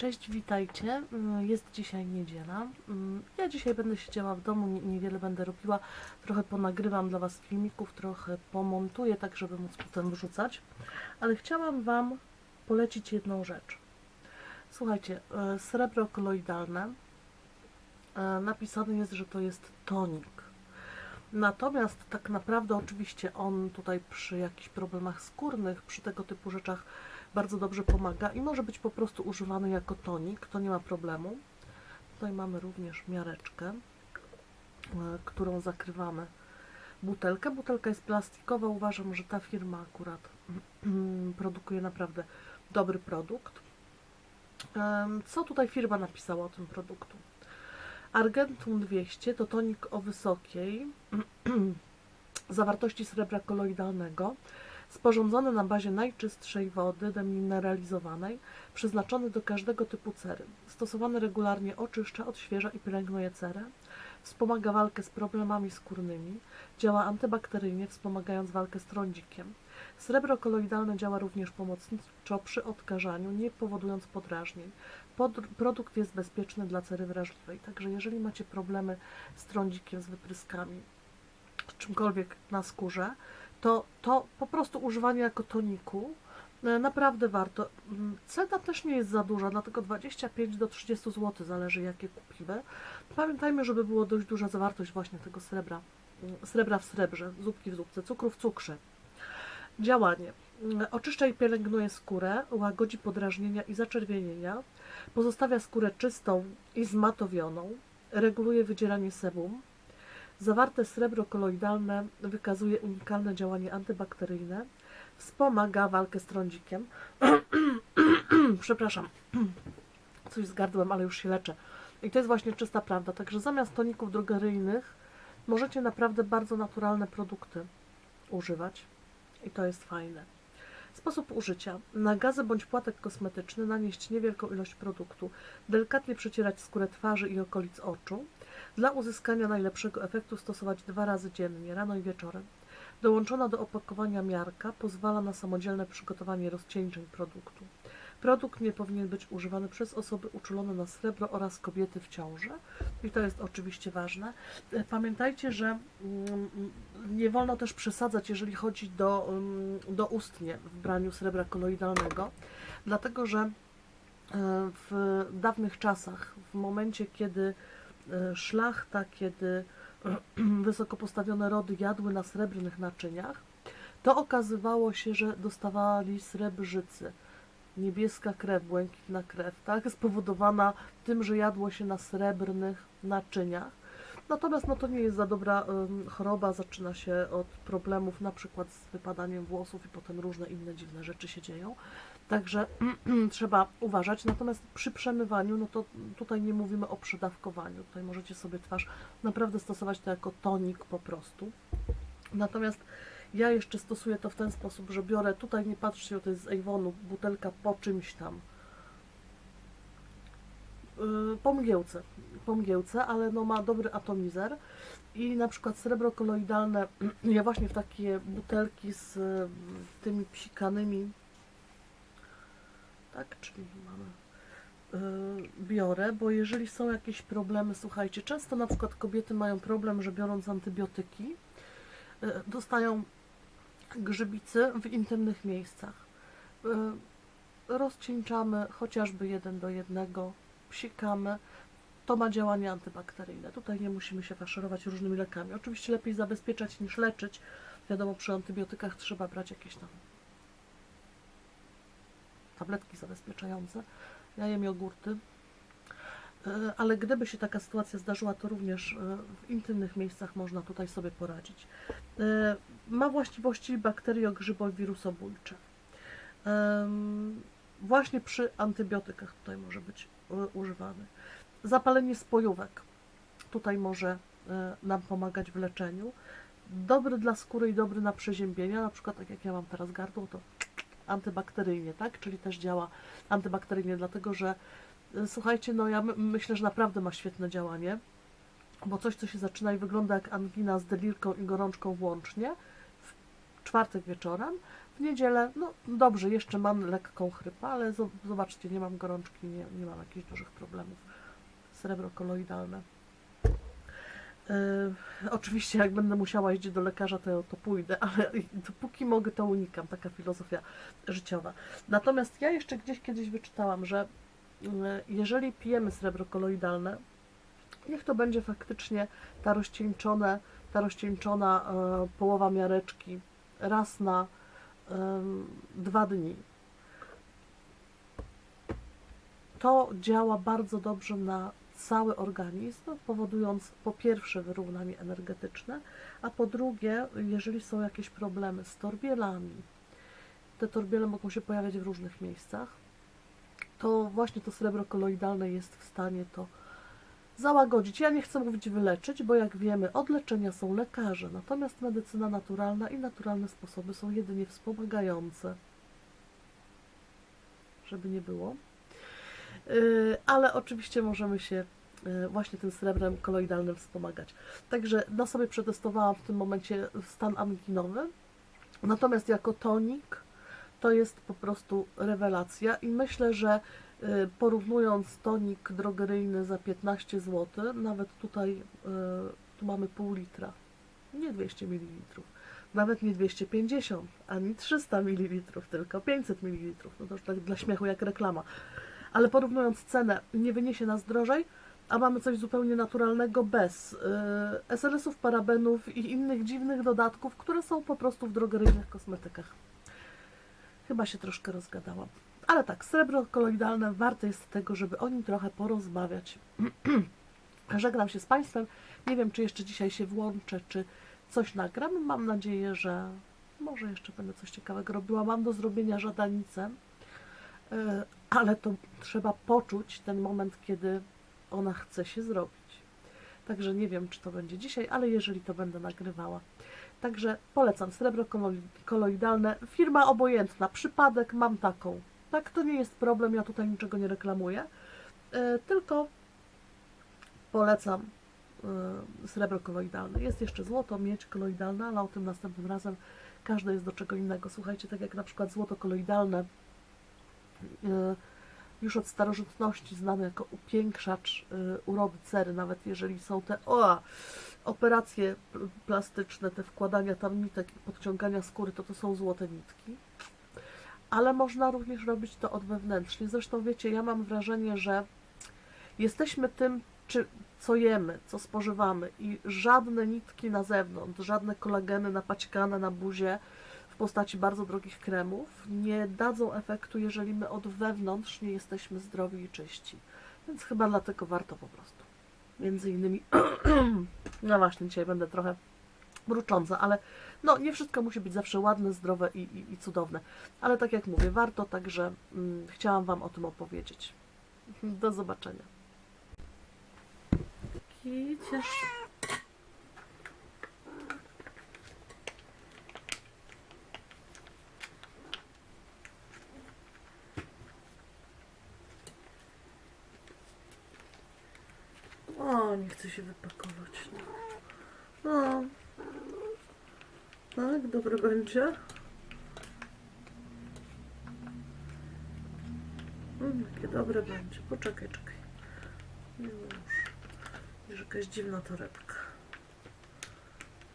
Cześć, witajcie. Mm, Jest dzisiaj niedziela. Mm, Ja dzisiaj będę siedziała w domu, nie- niewiele będę robiła. Trochę ponagrywam dla Was filmików, trochę pomontuję, tak żeby móc potem wrzucać. Ale chciałam Wam polecić jedną rzecz. Słuchajcie, e, srebro koloidalne. e, Napisane jest, że to jest tonik. Natomiast tak naprawdę oczywiście on tutaj przy jakichś problemach skórnych, przy tego typu rzeczach bardzo dobrze pomaga i może być po prostu używany jako tonik, to nie ma problemu. Tutaj mamy również miareczkę, e, którą zakrywamy butelkę. Butelka jest plastikowa, uważam, że ta firma akurat produkuje naprawdę dobry produkt. Co tutaj firma napisała o tym produktu? Argentum 200 to tonik o wysokiej zawartości srebra koloidalnego, sporządzony na bazie najczystszej wody demineralizowanej, przeznaczony do każdego typu cery. Stosowany regularnie oczyszcza, odświeża i pielęgnuje cerę, wspomaga walkę z problemami skórnymi, działa antybakteryjnie, wspomagając walkę z trądzikiem. Srebro koloidalne działa również pomocniczo przy odkażaniu, nie powodując podrażnień. Pod, produkt jest bezpieczny dla cery wrażliwej, także jeżeli macie problemy z trądzikiem, z wypryskami, czymkolwiek na skórze, to, to po prostu używanie jako toniku e, naprawdę warto. Mm, Cena też nie jest za duża, dlatego 25 do 30 zł zależy jakie kupimy. Pamiętajmy, żeby było dość duża zawartość właśnie tego srebra, mm, srebra w srebrze, zupki w zupce, cukru w cukrze. Działanie. Mm, Oczyszcza i pielęgnuje skórę, łagodzi podrażnienia i zaczerwienienia, pozostawia skórę czystą i zmatowioną, reguluje wydzieranie sebum, Zawarte srebro koloidalne wykazuje unikalne działanie antybakteryjne, wspomaga walkę z trądzikiem. Przepraszam, coś z ale już się leczę. I to jest właśnie czysta prawda. Także zamiast toników drogeryjnych możecie naprawdę bardzo naturalne produkty używać. I to jest fajne. Sposób użycia. Na gazy bądź płatek kosmetyczny nanieść niewielką ilość produktu. Delikatnie przecierać skórę twarzy i okolic oczu. Dla uzyskania najlepszego efektu stosować dwa razy dziennie, rano i wieczorem. Dołączona do opakowania miarka pozwala na samodzielne przygotowanie rozcieńczeń produktu. Produkt nie powinien być używany przez osoby uczulone na srebro oraz kobiety w ciąży. I to jest oczywiście ważne. E, Pamiętajcie, że mm, nie wolno też przesadzać, jeżeli chodzi do, mm, do ustnie w braniu srebra koloidalnego, dlatego że e, w dawnych czasach, w momencie kiedy szlachta, kiedy wysoko postawione rody jadły na srebrnych naczyniach, to okazywało się, że dostawali srebrzycy. Niebieska krew, błękitna krew, tak? Spowodowana tym, że jadło się na srebrnych naczyniach. Natomiast no, to nie jest za dobra choroba, zaczyna się od problemów na przykład z wypadaniem włosów i potem różne inne dziwne rzeczy się dzieją. Także trzeba uważać. Natomiast przy przemywaniu, no to tutaj nie mówimy o przydawkowaniu. Tutaj możecie sobie twarz naprawdę stosować to jako tonik po prostu. Natomiast ja jeszcze stosuję to w ten sposób, że biorę, tutaj nie patrzcie, to jest z Avonu, butelka po czymś tam. Yy, po mgiełce, po mgiełce, ale no ma dobry atomizer i na przykład srebro koloidalne, ja właśnie w takie butelki z y, tymi psikanymi, tak, czyli mamy y, biorę, bo jeżeli są jakieś problemy, słuchajcie, często na przykład kobiety mają problem, że biorąc antybiotyki, y, dostają grzybicy w intymnych miejscach. Y, Rozcieńczamy chociażby jeden do jednego, psikamy. To ma działanie antybakteryjne. Tutaj nie musimy się faszerować różnymi lekami. Oczywiście lepiej zabezpieczać niż leczyć. Wiadomo, przy antybiotykach trzeba brać jakieś tam tabletki zabezpieczające. Ja jem jogurty. Y, Ale gdyby się taka sytuacja zdarzyła, to również y, w intymnych miejscach można tutaj sobie poradzić. Y, Ma właściwości bakterio-grzybo-wirusobójcze. Właśnie przy antybiotykach tutaj może być używany. Zapalenie spojówek tutaj może nam pomagać w leczeniu. Dobry dla skóry i dobry na przeziębienia, na przykład tak jak ja mam teraz gardło, to antybakteryjnie, tak? Czyli też działa antybakteryjnie, dlatego że y, słuchajcie, no ja my, myślę, że naprawdę ma świetne działanie, bo coś, co się zaczyna i wygląda jak angina z delirką i gorączką włącznie, w czwartek wieczorem, w niedzielę, no dobrze, jeszcze mam lekką chrypę, ale zo- zobaczcie, nie mam gorączki, nie, nie mam jakichś dużych problemów. Srebro koloidalne. Yy, oczywiście, jak będę musiała iść do lekarza, to, to pójdę, ale dopóki mogę, to unikam. Taka filozofia życiowa. Natomiast ja jeszcze gdzieś kiedyś wyczytałam, że yy, jeżeli pijemy srebro koloidalne, niech to będzie faktycznie ta rozcieńczone, ta rozcieńczona e, połowa miareczki raz na dwa dni. To działa bardzo dobrze na cały organizm, powodując po pierwsze wyrównanie energetyczne, a po drugie, jeżeli są jakieś problemy z torbielami, te torbiele mogą się pojawiać w różnych miejscach, to właśnie to srebro koloidalne jest w stanie to załagodzić. Ja nie chcę mówić wyleczyć, bo jak wiemy, od leczenia są lekarze, natomiast medycyna naturalna i naturalne sposoby są jedynie wspomagające. Żeby nie było. Yy, Ale oczywiście możemy się yy, właśnie tym srebrem koloidalnym wspomagać. Także na sobie przetestowałam w tym momencie stan anginowy. Natomiast jako tonik to jest po prostu rewelacja i myślę, że y, porównując tonik drogeryjny za 15 zł, nawet tutaj y, tu mamy pół litra, nie 200 ml, nawet nie 250, ani 300 ml, tylko 500 ml. No to już tak dla śmiechu jak reklama. Ale porównując cenę, nie wyniesie nas drożej, a mamy coś zupełnie naturalnego bez y, SLS-ów, parabenów i innych dziwnych dodatków, które są po prostu w drogeryjnych kosmetykach. Chyba się troszkę rozgadałam. Ale tak, srebro koloidalne warte jest tego, żeby o nim trochę porozmawiać. Żegnam się z Państwem. Nie wiem, czy jeszcze dzisiaj się włączę, czy coś nagram. Mam nadzieję, że może jeszcze będę coś ciekawego robiła. Mam do zrobienia żadanicę, yy, ale to trzeba poczuć ten moment, kiedy ona chce się zrobić. Także nie wiem, czy to będzie dzisiaj, ale jeżeli to będę nagrywała. Także polecam srebro koloi- koloidalne. Firma obojętna, przypadek mam taką. Tak, to nie jest problem, ja tutaj niczego nie reklamuję. E, tylko polecam e, srebro koloidalne. Jest jeszcze złoto, miedź koloidalna, ale o tym następnym razem. Każde jest do czego innego. Słuchajcie, tak jak na przykład złoto koloidalne, już od starożytności znany jako upiększacz e, urody cery, nawet jeżeli są te o, operacje pl- plastyczne, te wkładania tam nitek i podciągania skóry, to to są złote nitki. Ale można również robić to od wewnętrznie. Zresztą wiecie, ja mam wrażenie, że jesteśmy tym, czy, co jemy, co spożywamy i żadne nitki na zewnątrz, żadne kolageny napaćkane na buzie postaci bardzo drogich kremów nie dadzą efektu, jeżeli my od wewnątrz nie jesteśmy zdrowi i czyści. Więc chyba dlatego warto po prostu. Między innymi, no właśnie, dzisiaj będę trochę mrucząca, ale no nie wszystko musi być zawsze ładne, zdrowe i, i, i cudowne. Ale tak jak mówię, warto, także mm, chciałam Wam o tym opowiedzieć. Do zobaczenia. Kiciesz. O, nie chce się wypakować. No. Tak, dobre będzie. Mm, jakie dobre będzie. Poczekaj, czekaj. Już. Już jakaś dziwna torebka.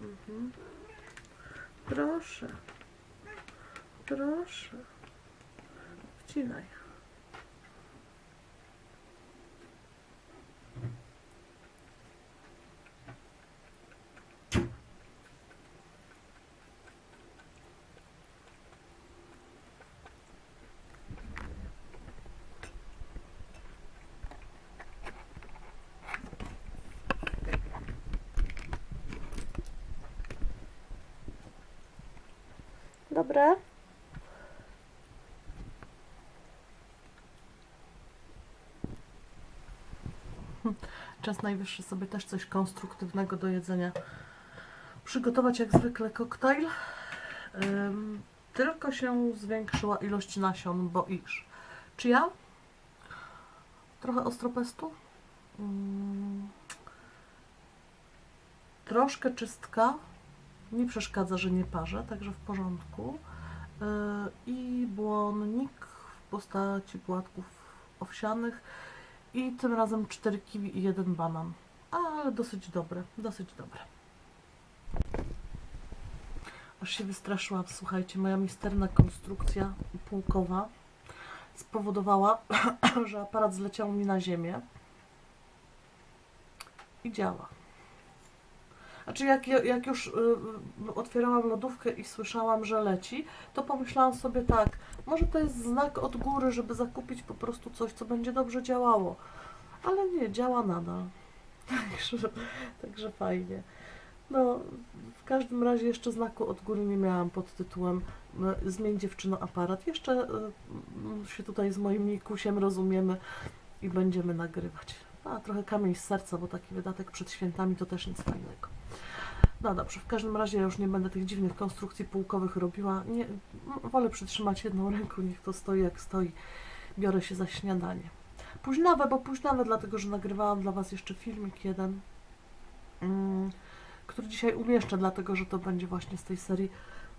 Mhm. Proszę. Proszę. Wcinaj. Dobre. Czas najwyższy sobie też coś konstruktywnego do jedzenia przygotować jak zwykle koktajl. Tylko się zwiększyła ilość nasion, bo iż. Czy ja? Trochę ostropestu? Ym, troszkę czystka. Nie przeszkadza, że nie parzę, także w porządku. i błonnik w postaci płatków owsianych i tym razem 4 kiwi i jeden banan. Ale dosyć dobre, dosyć dobre. Aż się wystraszyłam, słuchajcie, moja misterna konstrukcja półkowa spowodowała, że aparat zleciał mi na ziemię i działa. Znaczy jak, jak już y, y, otwierałam lodówkę i słyszałam, że leci, to pomyślałam sobie tak, może to jest znak od góry, żeby zakupić po prostu coś, co będzie dobrze działało. Ale nie, działa nadal. Także, także fajnie. No, w każdym razie jeszcze znaku od góry nie miałam pod tytułem y, Zmień dziewczyno aparat. Jeszcze y, y, się tutaj z moim Nikusiem rozumiemy i będziemy nagrywać. A trochę kamień z serca, bo taki wydatek przed świętami to też nic fajnego. No dobrze, w każdym razie ja już nie będę tych dziwnych konstrukcji półkowych robiła. Nie, wolę przytrzymać jedną ręką, niech to stoi jak stoi. Biorę się za śniadanie. Późnawe, bo późnawe, dlatego że nagrywałam dla Was jeszcze filmik jeden, mm, który dzisiaj umieszczę, dlatego że to będzie właśnie z tej serii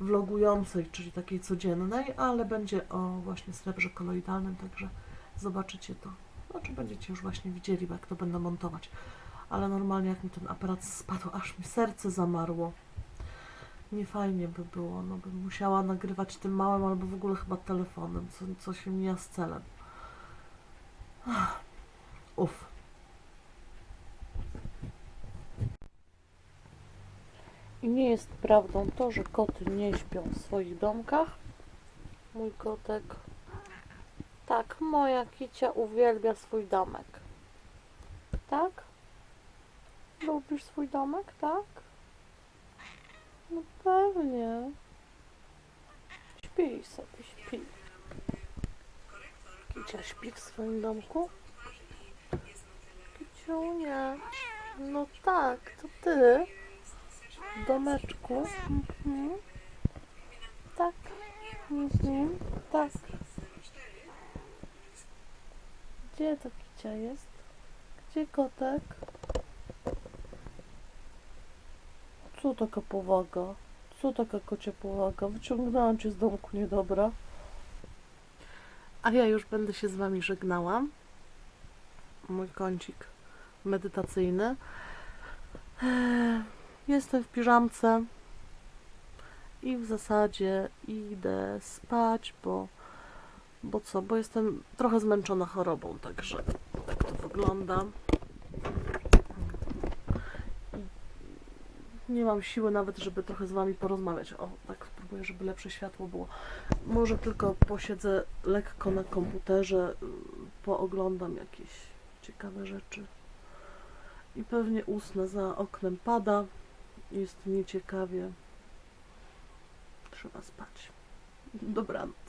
vlogującej, czyli takiej codziennej, ale będzie o właśnie srebrze koloidalnym, także zobaczycie to. Znaczy będziecie już właśnie widzieli, jak to będę montować. Ale normalnie jak mi ten aparat spadł, aż mi serce zamarło. Nie fajnie by było, no bym musiała nagrywać tym małym albo w ogóle chyba telefonem, co, co się mija z celem. Uff. I nie jest prawdą to, że koty nie śpią w swoich domkach. Mój kotek. Tak, moja kicia uwielbia swój domek. Tak? Lubisz swój domek, tak? No pewnie. Śpi sobie, śpi. Kicia śpi w swoim domku? Kiciunia. No tak, to ty. W domeczku. Mhm. Tak. Mhm. Tak. Gdzie ta kicia jest? Gdzie kotek? Co taka powaga? Co taka kocia powaga? Wyciągnęłam cię z domku niedobra. A ja już będę się z wami żegnała. Mój kącik medytacyjny. Eee, Jestem w piżamce i w zasadzie idę spać, bo bo co, bo jestem trochę zmęczona chorobą, także tak to wygląda. Nie mam siły nawet, żeby trochę z Wami porozmawiać. O, tak spróbuję, żeby lepsze światło było. Może tylko posiedzę lekko na komputerze, y, pooglądam jakieś ciekawe rzeczy. I pewnie usnę. Za oknem pada. Jest nieciekawie. Trzeba spać. Dobranoc.